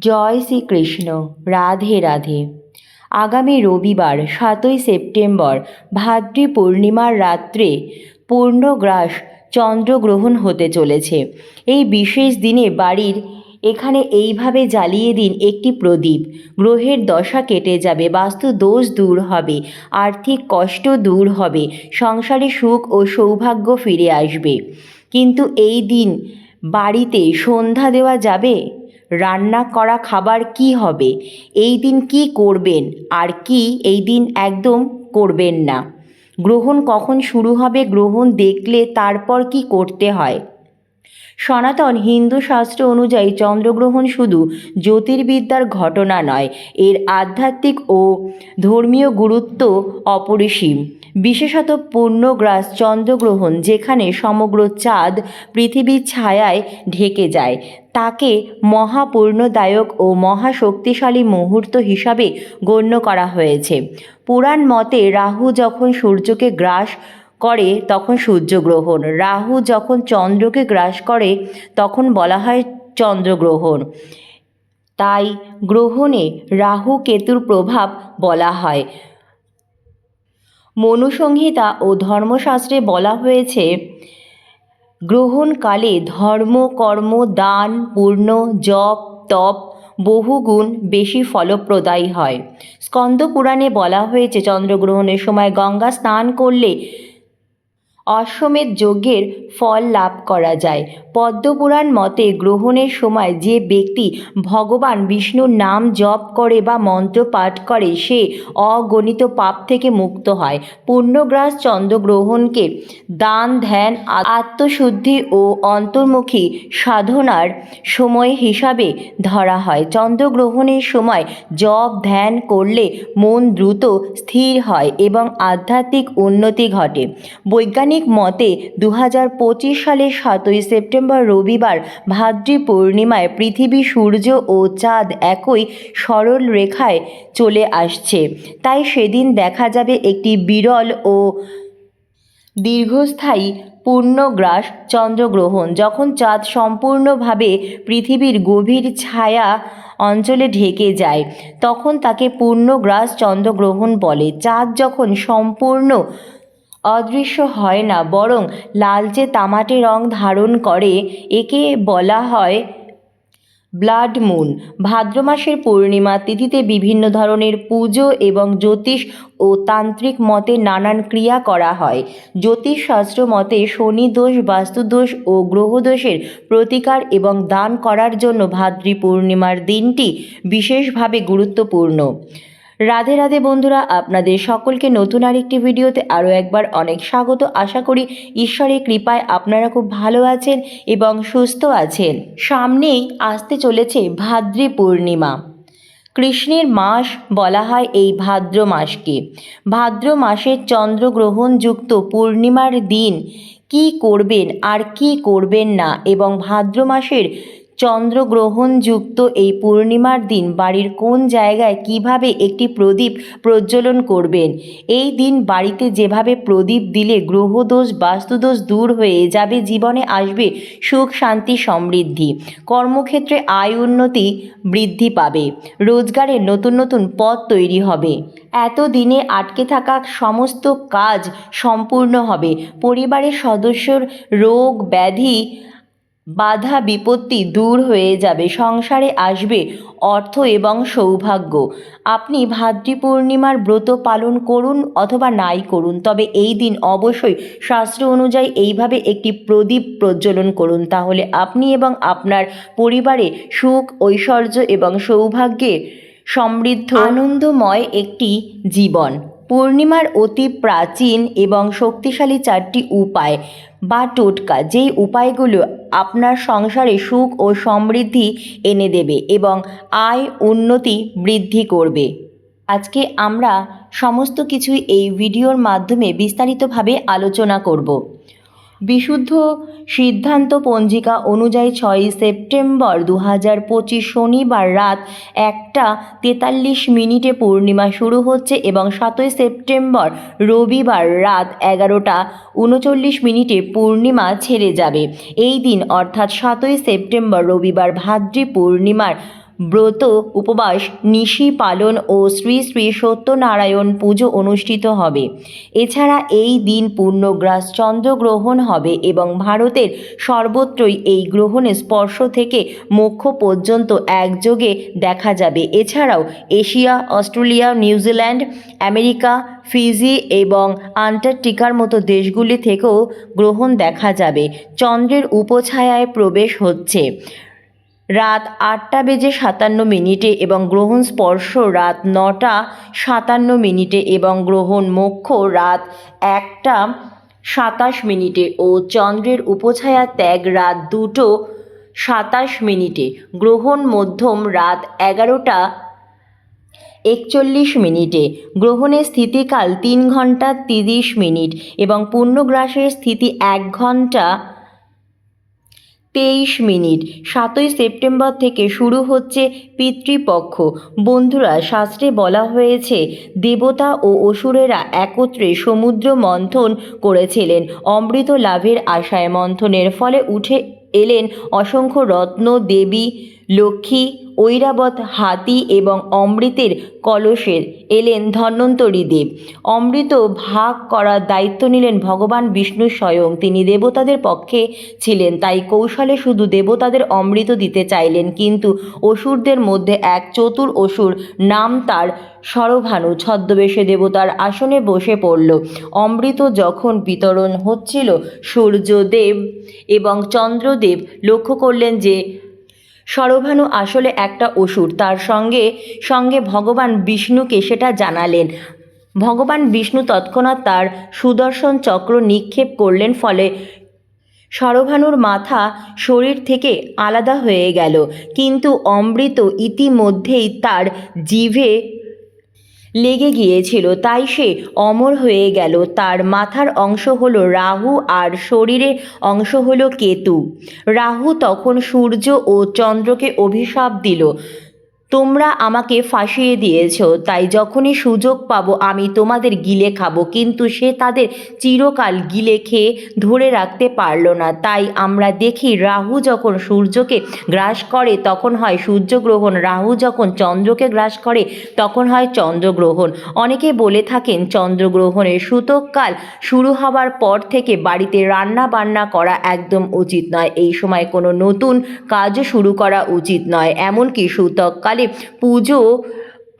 জয় শ্রীকৃষ্ণ, রাধে রাধে। আগামী রবিবার সাতই সেপ্টেম্বর ভাদ্রী পূর্ণিমার রাত্রে পূর্ণগ্রাস চন্দ্রগ্রহণ হতে চলেছে। এই বিশেষ দিনে বাড়ির এখানে এইভাবে জ্বালিয়ে দিন একটি প্রদীপ। গ্রহের দশা কেটে যাবে, বাস্তু দোষ দূর হবে, আর্থিক কষ্ট দূর হবে, সংসারে সুখ ও সৌভাগ্য ফিরে আসবে। কিন্তু এই দিন বাড়িতে সন্ধ্যা দেওয়া যাবে? রান্না করা খাবার কি হবে? এই দিন কি করবেন? আর কি এই দিন একদম করবেন না। গ্রহণ কখন শুরু হবে? গ্রহণ দেখলে তারপর কি করতে হয়? সনাতন হিন্দু শাস্ত্র অনুযায়ী চন্দ্রগ্রহণ শুধু জ্যোতির্বিদ্যার ঘটনা নয়, এর আধ্যাত্মিক ও ধর্মীয় গুরুত্ব অপরিসীম। বিশেষত পূর্ণগ্রাস চন্দ্রগ্রহণ, যেখানে সমগ্র চাঁদ পৃথিবীর ছায়ায় ঢেকে যায়, তাকে মহাপূর্ণদায়ক ও মহাশক্তিশালী মুহূর্ত হিসাবে গণ্য করা হয়েছে। পুরাণ মতে রাহু যখন সূর্যকে গ্রাস করে, তখন সূর্যগ্রহণ। রাহু যখন চন্দ্রকে গ্রাস করে, তখন বলা হয় চন্দ্রগ্রহণ। তাই গ্রহণে রাহু কেতুর প্রভাব বলা হয়। মনুসংহিতা ও ধর্মশাস্ত্রে বলা হয়েছে, গ্রহণকালে ধর্ম, কর্ম, দান, পূর্ণ, জপ, তপ বহুগুণ বেশি ফলপ্রদায়ী হয়। স্কন্দ পুরাণে বলা হয়েছে, চন্দ্রগ্রহণের সময় গঙ্গা স্নান করলে অশ্বমেধ যজ্ঞের ফল লাভ করা যায়। পদ্মপুরাণ মতে গ্রহণের সময় যে ব্যক্তি ভগবান বিষ্ণুর নাম জপ করে বা মন্ত্র পাঠ করে, সে অগণিত পাপ থেকে মুক্ত হয়। পূর্ণগ্রাস চন্দ্রগ্রহণকে দান, ধ্যান, আত্মশুদ্ধি ও অন্তর্মুখী সাধনার সময় হিসাবে ধরা হয়। চন্দ্রগ্রহণের সময় জপ, ধ্যান করলে মন দ্রুত স্থির হয় এবং আধ্যাত্মিক উন্নতি ঘটে। বৈজ্ঞানিক মতে দু সালের সাতই সেপ্টেম্বর রবিবার ভাদ্রী পূর্ণিমায় পৃথিবী সূর্য ও চাঁদ একই সরল রেখায় চলে আসছে। তাই সেদিন দেখা যাবে একটি বিরল ও দীর্ঘস্থায়ী পূর্ণগ্রাস চন্দ্রগ্রহণ, যখন চাঁদ সম্পূর্ণভাবে পৃথিবীর গভীর ছায়া অঞ্চলে ঢেকে যায়, তখন তাকে পূর্ণগ্রাস চন্দ্রগ্রহণ বলে। চাঁদ যখন সম্পূর্ণ অদৃশ্য হয় না, বরং লালচে তামাটে রং ধারণ করে, একে বলা হয় ব্লাড মুন। ভাদ্র মাসের পূর্ণিমা, তিথিতে বিভিন্ন ধরনের পুজো এবং জ্যোতিষ ও তান্ত্রিক মতে নানান ক্রিয়া করা হয়। জ্যোতিষশাস্ত্র মতে শনি দোষ বাস্তুদোষ ও গ্রহদোষের প্রতিকার এবং দান করার জন্য ভাদ্রী পূর্ণিমার দিনটি বিশেষভাবে গুরুত্বপূর্ণ। রাধে রাধে বন্ধুরা, আপনাদের সকলকে নতুন আরেকটি ভিডিওতে আরও একবার অনেক স্বাগত। আশা করি ঈশ্বরের কৃপায় আপনারা খুব ভালো আছেন এবং সুস্থ আছেন। সামনেই আসতে চলেছে ভাদ্রী পূর্ণিমা। কৃষ্ণের মাস বলা হয় এই ভাদ্র মাসকে। ভাদ্র মাসের চন্দ্রগ্রহণযুক্ত পূর্ণিমার দিন কি করবেন আর কি করবেন না এবং ভাদ্র মাসের চন্দ্রগ্রহণযুক্ত এই পূর্ণিমার দিন বাড়ির কোন জায়গায় কীভাবে একটি প্রদীপ প্রজ্বলন করবেন? এই দিন বাড়িতে যেভাবে প্রদীপ দিলে গ্রহদোষ, বাস্তুদোষ দূর হয়ে যাবে, জীবনে আসবে সুখ, শান্তি, সমৃদ্ধি। কর্মক্ষেত্রে আয় উন্নতি বৃদ্ধি পাবে। রোজগারের নতুন নতুন পথ তৈরি হবে। এত দিনে আটকে থাকা সমস্ত কাজ সম্পূর্ণ হবে। পরিবারের সদস্যর রোগ ব্যাধি বাধা বিপত্তি দূর হয়ে যাবে, সংসারে আসবে অর্থ এবং সৌভাগ্য। আপনি ভাদ্রী পূর্ণিমার ব্রত পালন করুন অথবা নাই করুন, তবে এই দিন অবশ্যই শাস্ত্র অনুযায়ী এইভাবে একটি প্রদীপ প্রজ্বলন করুন, তাহলে আপনি এবং আপনার পরিবারে সুখ, ঐশ্বর্য এবং সৌভাগ্যে সমৃদ্ধ, আনন্দময় একটি জীবন। পূর্ণিমার অতি প্রাচীন এবং শক্তিশালী চারটি উপায় বা টোটকা। যেই উপায়গুলো আপনার সংসারে সুখ ও সমৃদ্ধি এনে দেবে এবং আয় উন্নতি বৃদ্ধি করবে। আজকে আমরা সমস্ত কিছুই এই ভিডিওর মাধ্যমে বিস্তারিতভাবে আলোচনা করব। বিশুদ্ধ সিদ্ধান্ত পঞ্জিকা অনুযায়ী ছয়ই সেপ্টেম্বর দু হাজার পঁচিশ শনিবার রাত একটা তেতাল্লিশ মিনিটে পূর্ণিমা শুরু হচ্ছে এবং সাতই সেপ্টেম্বর রবিবার রাত এগারোটা উনচল্লিশ মিনিটে পূর্ণিমা ছেড়ে যাবে। এই দিন, অর্থাৎ সাতই সেপ্টেম্বর রবিবার ভাদ্রী পূর্ণিমার ব্রত, উপবাস, নিশি পালন ও শ্রী শ্রী সত্যনারায়ণ পুজো অনুষ্ঠিত হবে। এছাড়া এই দিন পূর্ণগ্রাস চন্দ্রগ্রহণ হবে এবং ভারতের সর্বত্রই এই গ্রহণের স্পর্শ থেকে মোক্ষ পর্যন্ত একযোগে দেখা যাবে। এছাড়াও Asia, Australia New Zealand America, Fiji এবং আন্টার্কটিকার মতো দেশগুলি থেকেও গ্রহণ দেখা যাবে। চন্দ্রের উপছায়ায় প্রবেশ হচ্ছে। রাত আটটা বেজে সাতান্ন মিনিটে এবং গ্রহণ স্পর্শ রাত নটা সাতান্ন মিনিটে এবং গ্রহণ মোক্ষ রাত একটা সাতাশ মিনিটে ও চন্দ্রের উপছায়া ত্যাগ রাত দুটো সাতাশ মিনিটে। গ্রহণ মধ্যম রাত এগারোটা একচল্লিশ মিনিটে। গ্রহণের স্থিতিকাল তিন ঘণ্টা তিরিশ মিনিট এবং পূর্ণগ্রাসের স্থিতি এক ঘণ্টা তেইশ মিনিট। সাতই সেপ্টেম্বর থেকে শুরু হচ্ছে পিতৃপক্ষ। বন্ধুরা, শাস্ত্রে বলা হয়েছে, দেবতা ও অসুরেরা একত্রে সমুদ্র মন্থন করেছিলেন। অমৃত লাভের আশায় মন্থনের ফলে উঠে এলেন অসংখ্য রত্ন, দেবী, লক্ষ্মী ঐরাবত, হাতি এবং অমৃতের কলসের এলেন ধন্বন্তরী দেব। অমৃত ভাগ করার দায়িত্ব নিলেন ভগবান বিষ্ণু স্বয়ং। তিনি দেবতাদের পক্ষে ছিলেন, তাই কৌশলে শুধু দেবতাদের অমৃত দিতে চাইলেন, কিন্তু অসুরদের মধ্যে এক চতুর অসুর নাম তার সরভানু। ছদ্মবেশে দেবতার আসনে বসে পড়ল। অমৃত যখন বিতরণ হচ্ছিল, সূর্যদেব এবং চন্দ্রদেব লক্ষ্য করলেন যে সরভানু আসলে একটা অসুর। তার সঙ্গে সঙ্গে ভগবান বিষ্ণুকে সেটা জানালেন। ভগবান বিষ্ণু তৎক্ষণাৎ তার সুদর্শন চক্র নিক্ষেপ করলেন, ফলে সরভানুর মাথা শরীর থেকে আলাদা হয়ে গেল। কিন্তু অমৃত ইতিমধ্যেই তার জিভে লেগে গিয়েছিল, তাই সে অমর হয়ে গেল। তার মাথার অংশ হল রাহু আর শরীরের অংশ হল কেতু। রাহু তখন সূর্য ও চন্দ্রকে অভিশাপ দিল। তোমরা আমাকে ফাঁসিয়ে দিয়েছ, তাই যখনই সুযোগ পাবো আমি তোমাদের গিলে খাব। কিন্তু সে তাদের চিরকাল গিলে খেয়ে ধরে রাখতে পারল না। তাই আমরা দেখি রাহু যখন সূর্যকে গ্রাস করে, তখন হয় সূর্যগ্রহণ। রাহু যখন চন্দ্রকে গ্রাস করে, তখন হয় চন্দ্রগ্রহণ। অনেকে বলে থাকেন, চন্দ্রগ্রহণের সূতককাল শুরু হওয়ার পর থেকে বাড়িতে রান্না বান্না করা একদম উচিত নয়। এই সময় কোনো নতুন কাজও শুরু করা উচিত নয়। এমনকি সূতককালে পুজো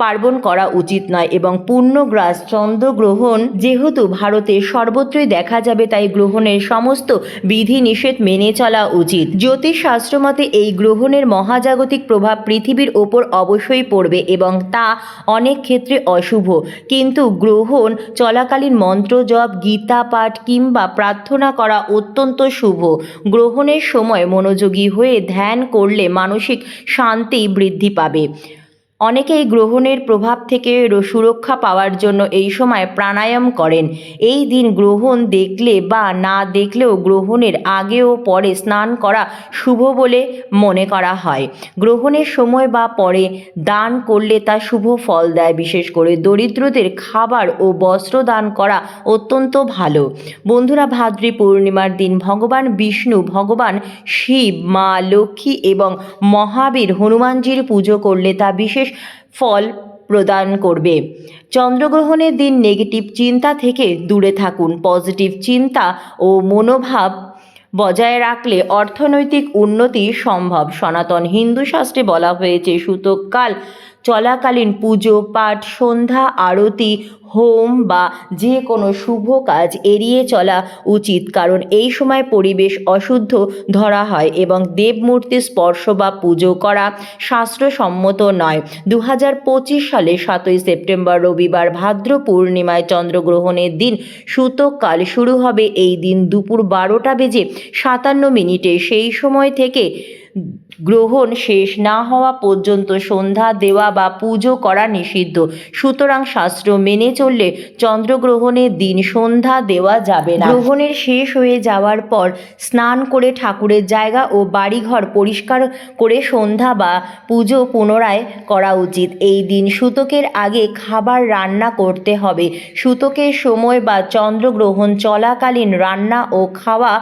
পার্বণ করা উচিত নয় এবং পূর্ণগ্রাস চন্দ্রগ্রহণ যেহেতু ভারতে সর্বত্রই দেখা যাবে, তাই গ্রহণের সমস্ত বিধি নিষেধ মেনে চলা উচিত। জ্যোতিষশাস্ত্র মতে এই গ্রহণের মহাজাগতিক প্রভাব পৃথিবীর ওপর অবশ্যই পড়বে এবং তা অনেক ক্ষেত্রে অশুভ। কিন্তু গ্রহণ, চলাকালীন মন্ত্র জপ, গীতা পাঠ কিংবা প্রার্থনা করা অত্যন্ত শুভ। গ্রহণের সময় মনোযোগী হয়ে ধ্যান করলে মানসিক শান্তি বৃদ্ধি পাবে। অনেকেই গ্রহণের প্রভাব থেকে সুরক্ষা পাওয়ার জন্য এই সময় প্রাণায়াম করেন। এই দিন গ্রহণ দেখলে বা না দেখলেও গ্রহণের আগে ও পরে স্নান করা শুভ বলে মনে করা হয়। গ্রহণের সময় বা পরে দান করলে তা শুভ ফল দেয়, বিশেষ করে দরিদ্রদের খাবার ও বস্ত্র দান করা অত্যন্ত ভালো। বন্ধুরা, ভাদ্রী পূর্ণিমার দিন ভগবান বিষ্ণু, ভগবান শিব, মা লক্ষ্মী এবং মহাবীর হনুমানজির পুজো করলে তা বিশেষ ফল প্রদান করবে। চন্দ্রগ্রহণের দিন নেগেটিভ চিন্তা থেকে দূরে থাকুন। পজিটিভ চিন্তা ও মনোভাব বজায় রাখলে অর্থনৈতিক উন্নতি সম্ভব। সনাতন হিন্দু শাস্ত্রে বলা হয়েছে সূতককাল চলাকালীন পুজো, পাঠ, সন্ধ্যা, আরতি হোম বা যে কোনো শুভ কাজ এড়িয়ে চলা উচিত, কারণ এই সময় পরিবেশ অশুদ্ধ ধরা হয় এবং দেবমূর্তি স্পর্শ বা পুজো করা শাস্ত্রসম্মত নয়। দু সালে সাতই সেপ্টেম্বর রবিবার ভাদ্র পূর্ণিমায় চন্দ্রগ্রহণের দিন সূতককাল শুরু হবে। এই দিন দুপুর বারোটা বেজে সাতান্ন মিনিটে। সেই সময় থেকে গ্রহণ শেষ না হওয়া পর্যন্ত সন্ধ্যা দেওয়া বা পুজো করা নিষিদ্ধ। সুতরাং শাস্ত্র মেনে চললে চন্দ্রগ্রহণের দিন সন্ধ্যা দেওয়া যাবে না। গ্রহণের শেষ হয়ে যাওয়ার পর স্নান করে ঠাকুরের জায়গা ও বাড়িঘর পরিষ্কার করে সন্ধ্যা বা পুজো পুনরায় করা উচিত। এই দিন সুতকের আগে খাবার রান্না করতে হবে। সুতকের সময় বা চন্দ্রগ্রহণ চলাকালীন রান্না ও খাওয়া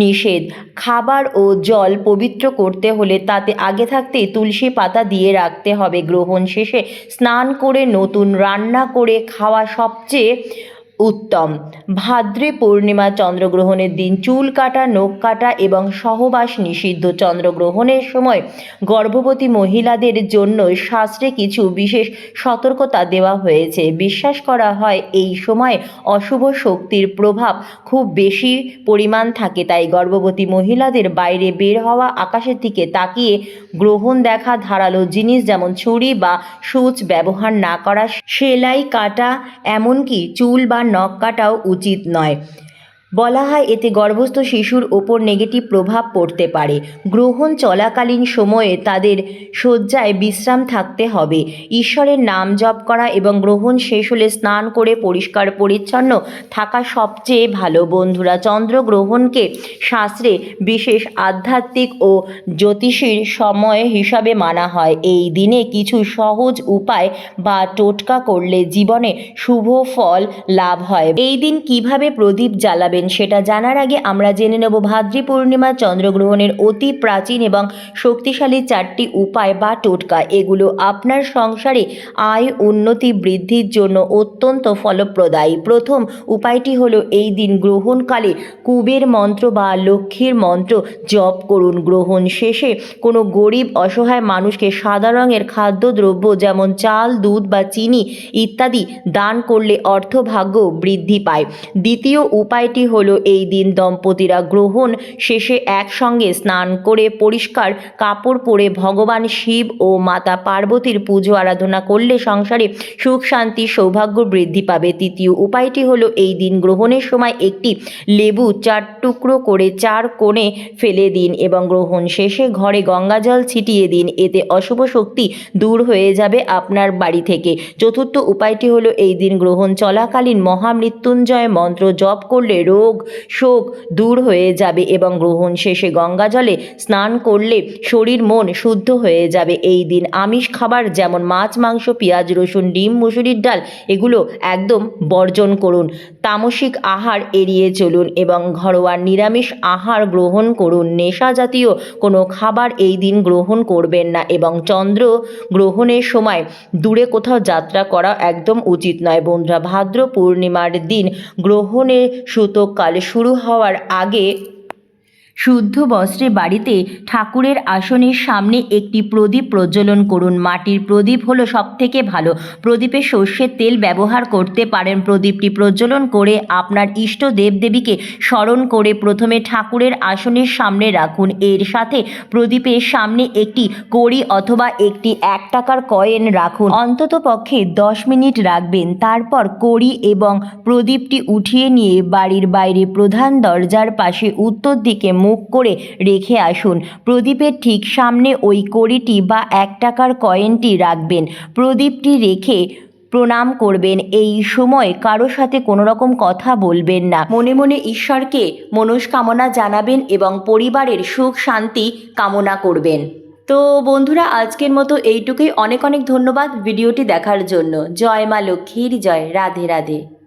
নিষেধ। খাবার ও জল পবিত্র করতে হলে তাতে আগে থাকতেই তুলসী পাতা দিয়ে রাখতে হবে। গ্রহণ শেষে স্নান করে নতুন রান্না করে খাওয়া সবচেয়ে উত্তম। ভাদ্রে পূর্ণিমা চন্দ্রগ্রহণের দিন চুল কাটা, নখ কাটা এবং সহবাস নিষিদ্ধ চন্দ্রগ্রহণের সময় গর্ভবতী মহিলাদের জন্য শাস্ত্রে কিছু বিশেষ সতর্কতা দেওয়া হয়েছে। বিশ্বাস করা হয় এই সময় অশুভ শক্তির প্রভাব খুব বেশি পরিমাণ থাকে, তাই গর্ভবতী মহিলাদের বাইরে বের হওয়া, আকাশের দিকে তাকিয়ে গ্রহণ দেখা, ধারালো জিনিস যেমন ছুরি বা সূচ ব্যবহার না করা, সেলাই, কাটা, এমনকি চুল বা নখ কাটাও উচিত নয়। বলা হয় এতে গর্ভস্থ শিশুর ওপর নেগেটিভ প্রভাব পড়তে পারে। গ্রহণ চলাকালীন সময়ে তাদের শয্যায় বিশ্রাম থাকতে হবে। ঈশ্বরের নাম জপ করা এবং গ্রহণ শেষ হলে স্নান করে পরিষ্কার পরিচ্ছন্ন থাকা সবচেয়ে ভালো। বন্ধুরা, চন্দ্রগ্রহণকে শাস্ত্রে বিশেষ আধ্যাত্মিক ও জ্যোতিষীর সময় হিসাবে মানা হয়। এই দিনে কিছু সহজ উপায় বা টোটকা করলে জীবনে শুভ ফল লাভ হয়। এই দিন কীভাবে প্রদীপ জ্বালাবেন সেটা জানার আগে আমরা জেনে নেব ভাদ্রী পূর্ণিমা চন্দ্রগ্রহণের অতি প্রাচীন এবং শক্তিশালী চারটি উপায় বা টোটকা। এগুলো আপনার সংসারে আয়, উন্নতি, বৃদ্ধির জন্য অত্যন্ত ফলপ্রদায়ী। প্রথম উপায়টি হলো এই দিন গ্রহণকালে কুবের মন্ত্র বা লক্ষ্মীর মন্ত্র জপ করুন। গ্রহণ শেষে কোনো গরিব, অসহায় মানুষকে সাদা রঙের খাদ্যদ্রব্য যেমন চাল, দুধ বা চিনি ইত্যাদি দান করলে অর্থভাগ্য বৃদ্ধি পায়। দ্বিতীয় উপায়টি হলো এই দিন দম্পতিরা গ্রহণ শেষে একসঙ্গে স্নান করে পরিষ্কার কাপড় পরে ভগবান শিব ও মাতা পার্বতীর পুজো আরাধনা করলে সংসারে সুখ, শান্তি, সৌভাগ্য বৃদ্ধি পাবে। তৃতীয় উপায়টি হলো এই দিন গ্রহণের সময় একটি লেবু চার টুকরো করে চার কোণে ফেলে দিন এবং গ্রহণ শেষে ঘরে গঙ্গাজল ছিটিয়ে দিন। এতে অশুভ শক্তি দূর হয়ে যাবে আপনার বাড়ি থেকে। চতুর্থ উপায়টি হলো এই দিন গ্রহণ চলাকালীন মহামৃত্যুঞ্জয় মন্ত্র জপ করলে রোগ শোক দূর হয়ে যাবে এবং গ্রহণ শেষে গঙ্গা জলে স্নান করলে শরীর মন শুদ্ধ হয়ে যাবে। এই দিন আমিষ খাবার যেমন মাছ, মাংস, পেঁয়াজ, রসুন, ডিম, মুসুরির ডাল, এগুলো একদম বর্জন করুন। তামসিক আহার এড়িয়ে চলুন এবং ঘরোয়া নিরামিষ আহার গ্রহণ করুন। নেশা জাতীয় কোনো খাবার এই দিন গ্রহণ করবেন না এবং চন্দ্র গ্রহণের সময় দূরে কোথাও যাত্রা করা একদম উচিত নয়। বন্ধুরা, ভাদ্র পূর্ণিমার দিন গ্রহণের সূতককাল শুরু হওয়ার আগে শুদ্ধ বস্ত্রে বাড়িতে ঠাকুরের আসনের সামনে একটি প্রদীপ প্রজ্বলন করুন। মাটির প্রদীপ হলো সবথেকে ভালো। প্রদীপে সর্ষের তেল ব্যবহার করতে পারেন। প্রদীপটি প্রজ্বলন করে আপনার ইষ্ট দেবদেবীকে স্মরণ করে প্রথমে ঠাকুরের আসনের সামনে রাখুন। এর সাথে প্রদীপের সামনে একটি কড়ি অথবা একটি এক টাকার কয়েন রাখুন। অন্তত পক্ষে দশ মিনিট রাখবেন। তারপর কড়ি এবং প্রদীপটি উঠিয়ে নিয়ে বাড়ির বাইরে প্রধান দরজার পাশে উত্তর দিকে মুখ করে রেখে আসুন। প্রদীপের ঠিক সামনে ওই কড়িটি বা এক টাকার কয়েনটি রাখবেন। প্রদীপটি রেখে প্রণাম করবেন। এই সময় কারও সাথে কোনো রকম কথা বলবেন না। মনে মনে ঈশ্বরকে মনস্কামনা জানাবেন এবং পরিবারের সুখ, শান্তি কামনা করবেন। তো বন্ধুরা, আজকের মতো এইটুকুই। অনেক অনেক ধন্যবাদ ভিডিওটি দেখার জন্য। জয় মা লক্ষ্মীর জয়। রাধে রাধে।